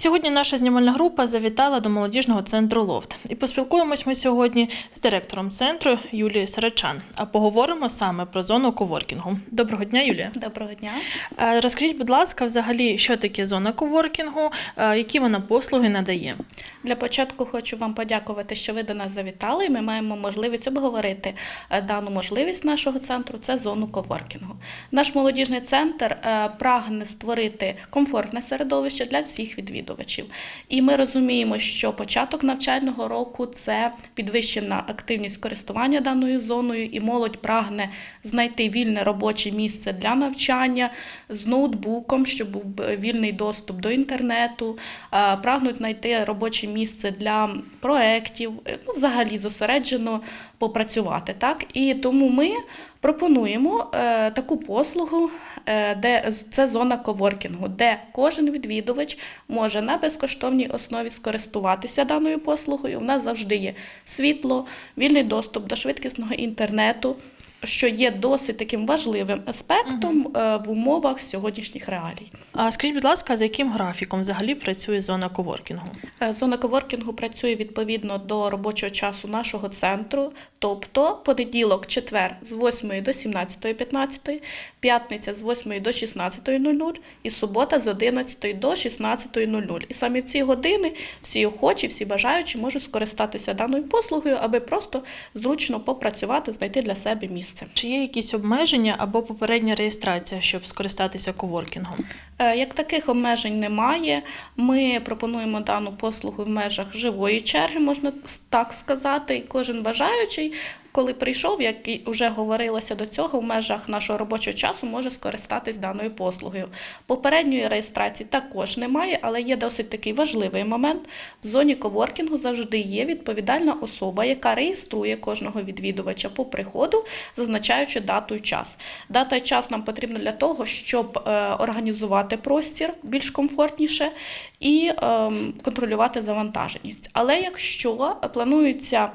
Сьогодні наша знімальна група завітала до молодіжного центру Лофт. І поспілкуємось ми сьогодні з директором центру Юлією Сарачан. А поговоримо саме про зону коворкінгу. Доброго дня, Юлія. Доброго дня. Е, Розкажіть, будь ласка, взагалі, що таке зона коворкінгу, е, які вона послуги надає? Для початку хочу вам подякувати, що ви до нас завітали. Ми маємо можливість обговорити е, дану можливість нашого центру. Це зону коворкінгу. Наш молодіжний центр прагне створити комфортне середовище для всіх відвідувачів. І ми розуміємо, що початок навчального року це підвищена активність користування даною зоною, і молодь прагне знайти вільне робоче місце для навчання з ноутбуком, щоб був вільний доступ до інтернету, е, прагнуть знайти робоче місце для проєктів, е, ну, взагалі зосереджено попрацювати. Так? І тому ми пропонуємо е, таку послугу, е, де це зона коворкінгу, де кожен відвідувач може на безкоштовній основі скористуватися даною послугою. У нас завжди є світло, вільний доступ до швидкісного інтернету. Що є досить таким важливим аспектом е, в умовах сьогоднішніх реалій. А скажіть, будь ласка, за яким графіком взагалі працює зона коворкінгу? Е, Зона коворкінгу працює відповідно до робочого часу нашого центру, тобто понеділок, четвер з 8 до 17.15, п'ятниця з 8 до 16.00 і субота з 11 до 16.00. І саме в ці години всі охочі, всі бажаючі можуть скористатися даною послугою, аби просто зручно попрацювати, знайти для себе місце. Чи є якісь обмеження або попередня реєстрація, щоб скористатися коворкінгом? Е, Як таких обмежень немає, ми пропонуємо дану послугу в межах живої черги, можна так сказати. І кожен бажаючий, коли прийшов, як і вже говорилося до цього, в межах нашого робочого часу може скористатись даною послугою. Попередньої реєстрації також немає, але є досить такий важливий момент. В зоні коворкінгу завжди є відповідальна особа, яка реєструє кожного відвідувача по приходу, зазначаючи дату і час. Дата і час нам потрібно для того, щоб е, організувати простір більш комфортніше і ем, контролювати завантаженість. Але якщо планується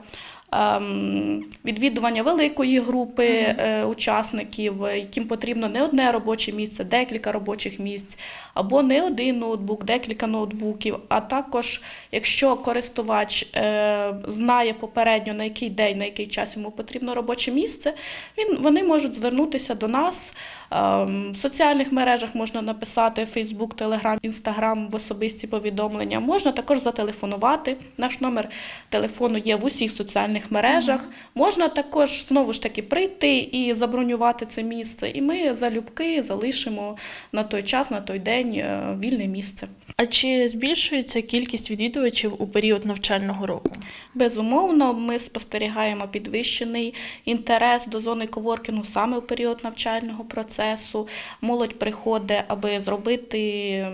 відвідування великої групи е, учасників, яким потрібно не одне робоче місце, декілька робочих місць, або не один ноутбук, декілька ноутбуків. А також, якщо користувач е, знає попередньо на який день, на який час йому потрібно робоче місце, він, вони можуть звернутися до нас. Ем, В соціальних мережах можна написати Facebook, Telegram, Instagram в особисті повідомлення. Можна також зателефонувати. Наш номер телефону є в усіх соціальних мережах. Можна також знову ж таки прийти і забронювати це місце. І ми залюбки залишимо на той час, на той день е, вільне місце. А чи збільшується кількість відвідувачів у період навчального року? Безумовно, ми спостерігаємо підвищений інтерес до зони коворкінгу саме в період навчального процесу. Молодь приходить, аби зробити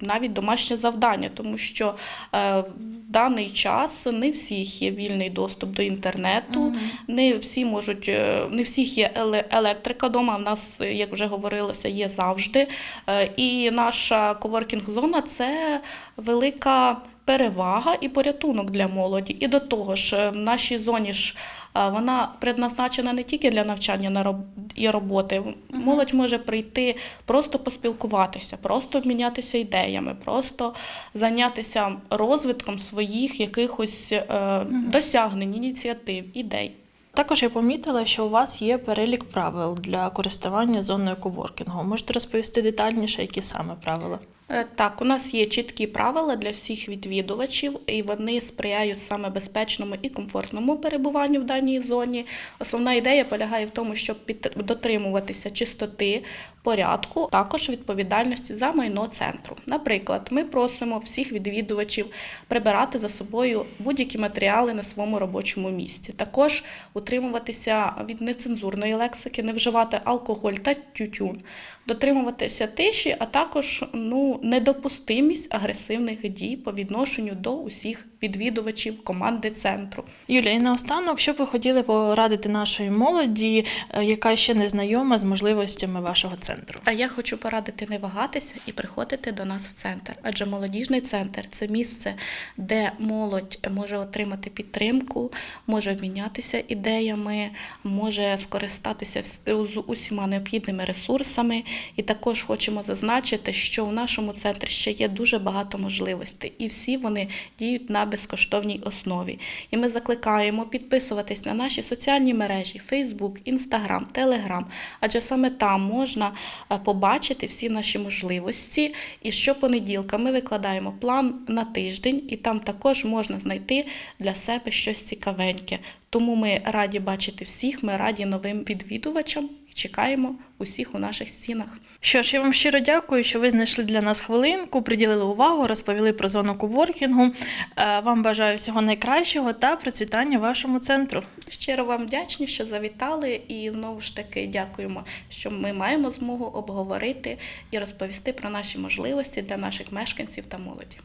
навіть домашнє завдання, тому що е, в даний час не всіх є вільний доступ до інтернету, не всі можуть, е, не всіх є електрика вдома. В нас, як вже говорилося, є завжди. Е, І наша коворкінг-зона це велика перевага і порятунок для молоді. І до того ж, е, в нашій зоні ж е, вона предназначена не тільки для навчання на і роботи. Молодь може прийти просто поспілкуватися, просто обмінятися ідеями, просто зайнятися розвитком своїх якихось е, досягнень, ініціатив, ідей. Також я помітила, що у вас є перелік правил для користування зоною коворкінгу. Можете розповісти детальніше, які саме правила? Е, Так, у нас є чіткі правила для всіх відвідувачів, і вони сприяють саме безпечному і комфортному перебуванню в даній зоні. Основна ідея полягає в тому, щоб дотримуватися чистоти, порядку, також відповідальності за майно центру. Наприклад, ми просимо всіх відвідувачів прибирати за собою будь-які матеріали на своєму робочому місці. Також утримуватися від нецензурної лексики, не вживати алкоголь та тютюн, дотримуватися тиші, а також ну, недопустимість агресивних дій по відношенню до усіх відвідувачів команди центру. Юлія, і наостанок, що б ви хотіли порадити нашої молоді, е, яка ще не знайома з можливостями вашого центру? А я хочу порадити не вагатися і приходити до нас в центр. Адже молодіжний центр це місце, де молодь може отримати підтримку, може обмінятися ідеями, може скористатися з усіма необхідними ресурсами. І також хочемо зазначити, що в нашому центрі ще є дуже багато можливостей, і всі вони діють на безкоштовній основі. І ми закликаємо підписуватись на наші соціальні мережі Facebook, Instagram, Telegram, адже саме там можна е, побачити всі наші можливості. І щопонеділка ми викладаємо план на тиждень, і там також можна знайти для себе щось цікавеньке. Тому ми раді бачити всіх, ми раді новим відвідувачам чекаємо усіх у наших стінах. Що ж, я вам щиро дякую, що ви знайшли для нас хвилинку, приділили увагу, розповіли про зону коворкінгу. Е, Вам бажаю всього найкращого та процвітання вашому центру. Щиро вам вдячні, що завітали, і знову ж таки дякуємо, що ми маємо змогу обговорити і розповісти про наші можливості для наших мешканців та молоді.